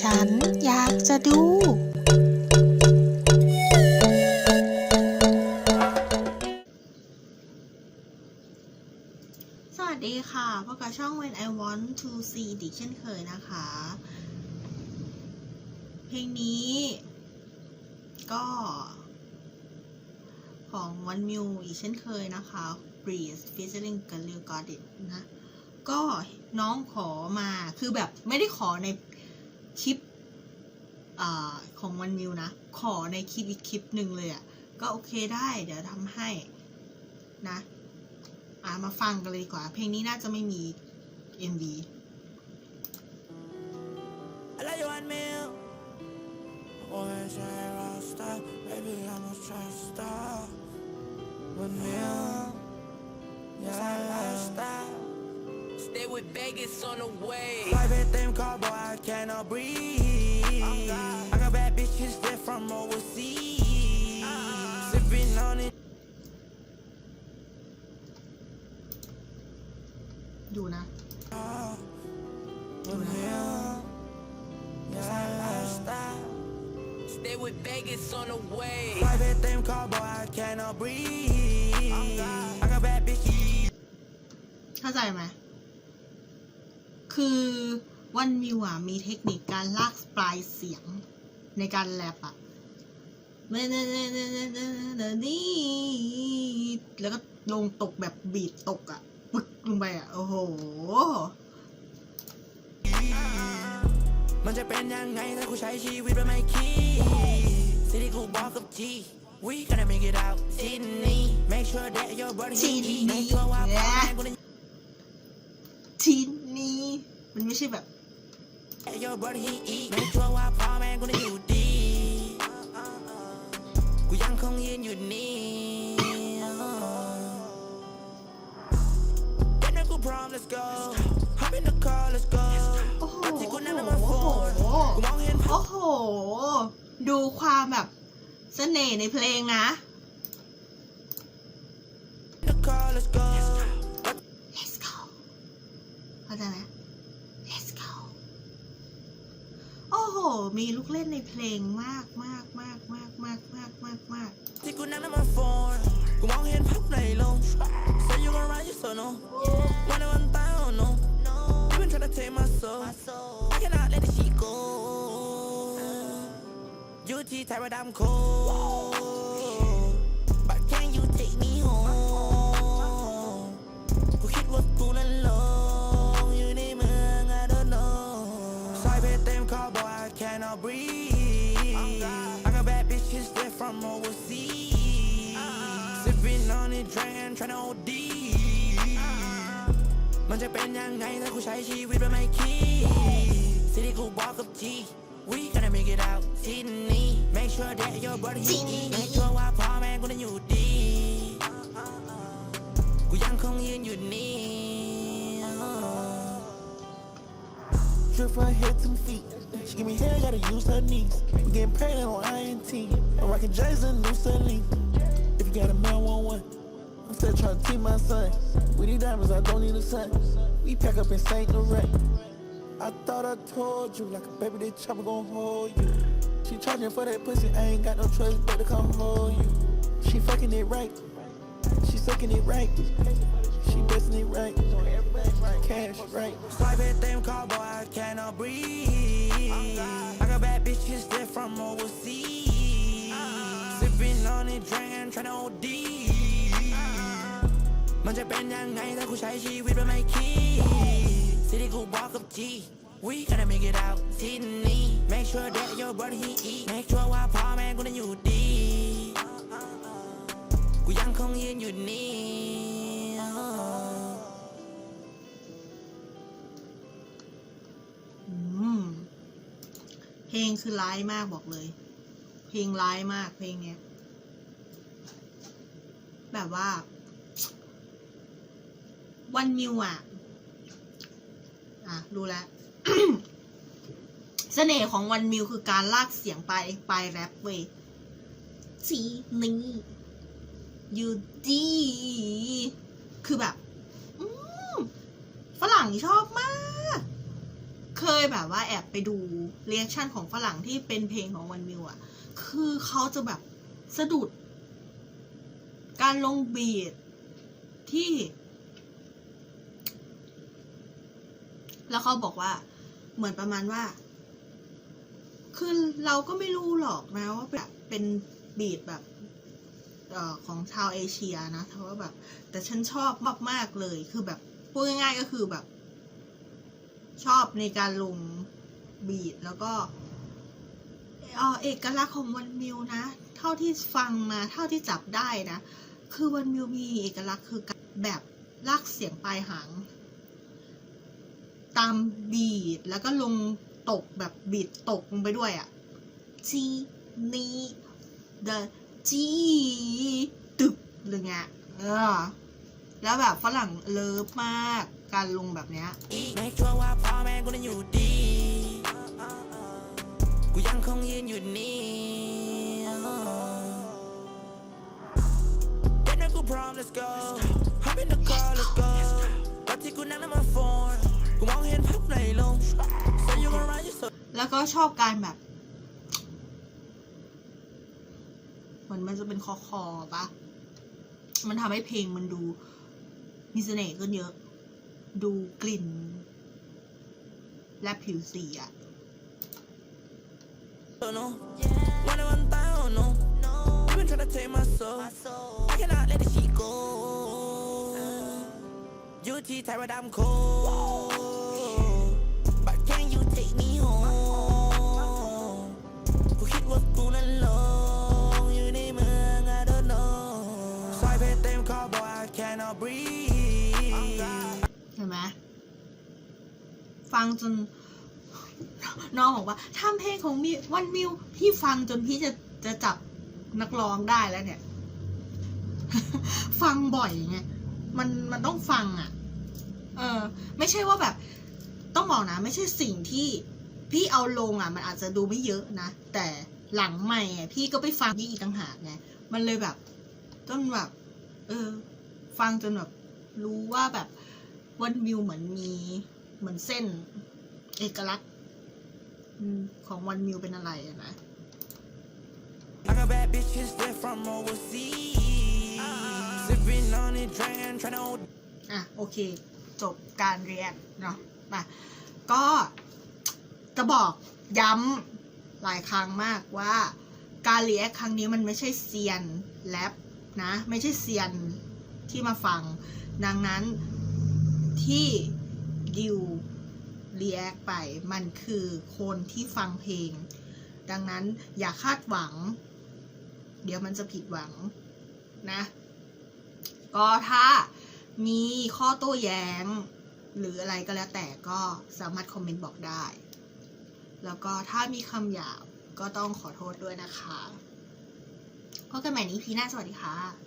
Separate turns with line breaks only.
ฉันอยากจะดู สวัสดีค่ะพบกับช่อง When I Want to See ดิเช่นเคยนะคะ เพลงนี้ ก็ ของวันมิวอีกเช่นเคยนะคะ Breeze featuring กับ Lil g o d i t นะก็น้องขอมาคือแบบไม่ได้ขอใน คลิปอของวันมิวนะ ขอในคลิปอีกคลิปหนึ่งเลยอะ่ะ ก็โอเคได้เดี๋ยวทำให้นะอ่ามาฟังกันเลยดีกว่า เพลงนี้น่าจะไม่มี MV
I like you one meal. Always a Rasta, baby I'm a try star. One meal, yeah
Stay with Vegas on the way.
Life at them car, boy I cannot breathe. I got bad bitches there from overseas. Sipping on it.
ดูนะ
One meal, yeah Rasta.
Stay with Vegas on the way.
Life at them car, boy I cannot breathe. I got bad bitches.
เข้าใจไหม คือวันมิวอะมีเทคนิคการลากปลายเสียงในการแรปอะนี่แล้วก็ลงตกแบบบีดตกอะปึกลงไปอะโอ้โห
มันจะเป็นยังไงถ้ากูใช้ชีวิตแบบไม่คิดสิ่งที่กูบอกกับ G We gonna make it out ที่นี่ Make sure that your body
ที่
heat
นี่
Make sure ว่าพ่อแม่กูได้
ที นี้ มันไม่ใช่แบบ
กูยังคงยืนอยู่นี่แค่นั้นกูพร้ let's go hop in the car let's go
โอ้โหโอ้โห ดูความแบบเสน่ห์ในเพลงนะ
let's go
มีลูกเล่นในเพลงมากมากมากมากมากมากมากมาก
ที่กูนั่งใน my phone กูมองเห็นภาพในลม Say you gon' ride you so no One and one time oh no You been trying to take my soul I cannot let the shit go อยู่ที่ไทย cannot breathe I got bad bitches there from overseas Sipping on it drink tryna OD มันจะเป็นยังไงถ้ากูใช้ชีวิตแบบไม่คิดสิ่งที่กูบอกกับ G We gonna make it out ที่นี่ Make sure that your body heat Make sure ว่าพ่อแม่กูนั้นอยู่ดี กูยังคงยืนอยู่นี่
Drip from head to feet. She give me hair, gotta use her knees. We getting pregnant on INT. I'm rocking J's and new Celine. If you got a man, one one. I'm still trying to teach my son. With these diamonds, I don't need a son. We pack up in Saint Laurent. I thought I told you, like a baby, this chopper gon' hold you. She charging for that pussy, I ain't got no choice but to come hold you. She fucking it right. She sucking it right. She busting it right. Cash right.
Swipe them call, boy, I cannot breathe. I got bad bitches there from overseas. Sipping on it, drinking, tryna OD. มันจะเป็นยังไงถ้ากูใช้ชีวิตแบบไม่คิดสิ่งที่กูบอกกับ G We gonna make it out ที่นี่ Make sure that your body heat Make sure ว่าพ่อแม่กูนั้นอยู่ดี กูยังคงยืนอยู่นี่
ลงคือร้ายมากบอกเลย เพลงร้ายมากเพลงเนี้ย แบบว่า วันมิวอะ อะดูแลวเสน่ห์ของวันมิวคือการลากเสียงไปไปแรปเว้ยจีนี่ยูดีคือแบบฝรั่งชอบมาก เคยแบบว่าแอบไปดูเรีแอคชั่นของฝรั่งที่เป็นเพลงของวันมิวอะคือเขาจะแบบสะดุด การลงบีทที่ แล้วเขาบอกว่า เหมือนประมาณว่า คือเราก็ไม่รู้หรอกนะว่าแบบเป็นบีทแบบออของชาวเอเชียนะแต่ว่าแบบ แต่ฉันชอบมากๆเลย คือแบบพูดง่ายๆก็คือแบบ ชอบในการลงบีทแล้วก็เออเอกลักษณ์ของวันมิวนะ เท่าที่ฟังมาเท่าที่จับได้นะ คือวันมิวมีเอกลักษณ์คือแบบลากเสียงปลายหาง ตามบีทแล้วก็ลงตกแบบบีทตกลงไปด้วยอะ่ะจีนีเดจีตึกหรือไงเออแล้วแบบฝรั่งเลิฟมาก การลงแบบเนี้ย
Make sure ว่าพ่อแม่กูนั้นอยู่ดี กูยังคงยืนอยู่นี่เด็กนั้นกูพร้อม let's go Hop in the car let's go ตอนที่กูนั่งในมาโฟนกูมองเห็นภาพในลง Say you gonna ride you so
แล้วก็ชอบการแบบเหมือนมันจะเป็นคอคอปะมันทำให้เพลงมันดูมีเสน่ห์ขึ้นเยอะ ดูกลิ่น และผิวสีอะ
ที่ไทยว่าดำโค
ฟังจน น้องบอกว่าทำเพลงของมิววันมิวพี่ฟังจนพี่จะจะจับนักร้องได้แล้วเนี่ย ฟังบ่อยไงมันมันต้องฟังอะ เออ ไม่ใช่ว่าแบบ ต้องบอกนะ ไม่ใช่สิ่งที่พี่เอาลงอะ มันอาจจะดูไม่เยอะนะ แต่หลังใหม่อะพี่ก็ไปฟังพี่อีกต่างหากไงมันเลยแบบจนแบบ เออ ฟังจนแบบรู้ว่าแบบวันมิวเหมือนมี เหมือนเส้น เอกลักษณ์อืมของวันมิวเป็นอะไรอะนะ
I got bad bitches straight from overseas Sipping on it drink tryna hold
อะโอเค จบการเรียนเนาะมาก็จะบอกย้ำหลายครั้งมากว่าการเรียกครั้งนี้มันไม่ใช่เซียนแรปนะ ไม่ใช่เซียนที่มาฟัง ดังนั้นที่ ดิวเรียกไป มันคือคนที่ฟังเพลง ดังนั้นอย่าคาดหวัง เดี๋ยวมันจะผิดหวังนะ ก็ถ้ามีข้อโต้แย้ง หรืออะไรก็แล้วแต่ก็สามารถคอมเมนต์บอกได้ แล้วก็ถ้ามีคำหยาบก็ต้องขอโทษด้วยนะคะพบกันใหม่ใน EP หน้าสวัสดีค่ะ